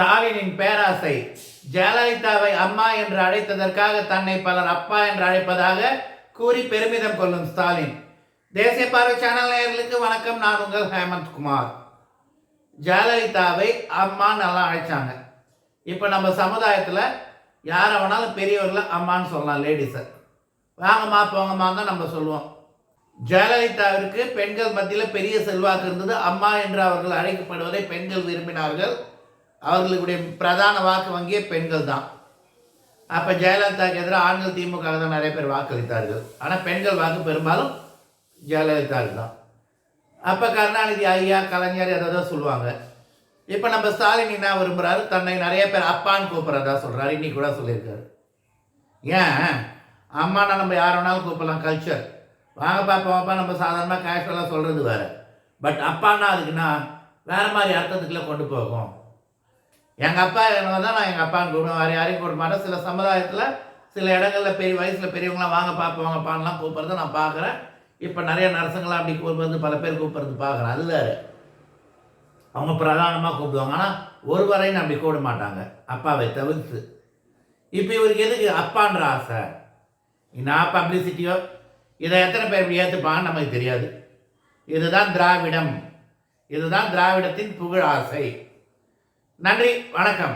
ஸ்டாலினின் பேராசை. ஜெயலலிதாவை அம்மா என்று அழைத்ததற்காக தன்னை பலர் அப்பா என்று அழைப்பதாக கூறி பெருமிதம் கொள்ளும் ஸ்டாலின். தேசிய பார்வை சேனல் நேயர்களுக்கு வணக்கம். நான் உங்கள் ஹேமந்த் குமார். ஜெயலலிதாவை அம்மான்னு நல்லா அழைச்சாங்க. இப்போ நம்ம சமுதாயத்தில் யாரை வேணாலும் பெரியவர்களை அம்மான்னு சொல்லலாம் லேடிஸை வாங்கம்மா போங்கம்மா தான் நம்ம சொல்லுவோம். ஜெயலலிதாவிற்கு பெண்கள் மத்தியில் பெரிய செல்வாக்கு இருந்தது. அம்மா என்று அவர்கள் அழைக்கப்படுவதை பெண்கள் விரும்பினார்கள். அவர்களுடைய பிரதான வாக்கு வங்கியே பெண்கள் தான். அப்போ ஜெயலலிதாவுக்கு எதிராக ஆண்கள் திமுக தான் நிறைய பேர் வாக்களித்தார்கள். ஆனால் பெண்கள் வாக்கு பெரும்பாலும் ஜெயலலிதாவுக்கு தான். அப்போ கருணாநிதி ஐயா கலைஞர் எதாவது சொல்லுவாங்க. இப்போ நம்ம ஸ்டாலின் என்ன விரும்புகிறாரு தன்னை நிறைய பேர் அப்பான்னு கூப்பிட்றதா சொல்கிறாரு இன்னைக்கு கூட சொல்லியிருக்காரு. ஏன்? அம்மானா நம்ம யார் வேணாலும் கூப்பிடலாம் கல்ச்சர் வாங்க பாப்பா நம்ம சாதாரணமாக கேஷுவலாக சொல்கிறது வேறு. பட் அப்பானா அதுக்குன்னா வேறு மாதிரி அர்த்தத்துக்குள்ளே கொண்டு போகும். எங்கள் அப்பா என்ன தான் நான் எங்கள் அப்பான்னு கூப்பிடுவேன். வேறு யாரையும் கூப்பிட மாட்டேன். சில சமுதாயத்தில் சில இடங்களில் பெரிய வயசில் பெரியவங்களாம் வாங்க பாப்பா வாங்கப்பான்லாம் கூப்பிட்றத நான் பார்க்குறேன். இப்போ நிறைய நரசுங்களாம் அப்படி கூப்பிடுறது பல பேர் கூப்பிட்றது பார்க்குறேன். அது வேறு. அவங்க பிரதானமாக கூப்பிடுவாங்க. ஆனால் ஒரு வரைன்னு அப்படி கூப்பிட மாட்டாங்க. அப்பாவை தவிர்த்து. இப்போ இவருக்கு எதுக்கு அப்பான்ற ஆசை? நான் பப்ளிசிட்டியோ இதை எத்தனை பேர் இப்படி ஏற்றுப்பாங்கன்னு நமக்கு தெரியாது. இதுதான் திராவிடம். இதுதான் திராவிடத்தின் புகழ் ஆசை. நன்றி வணக்கம்.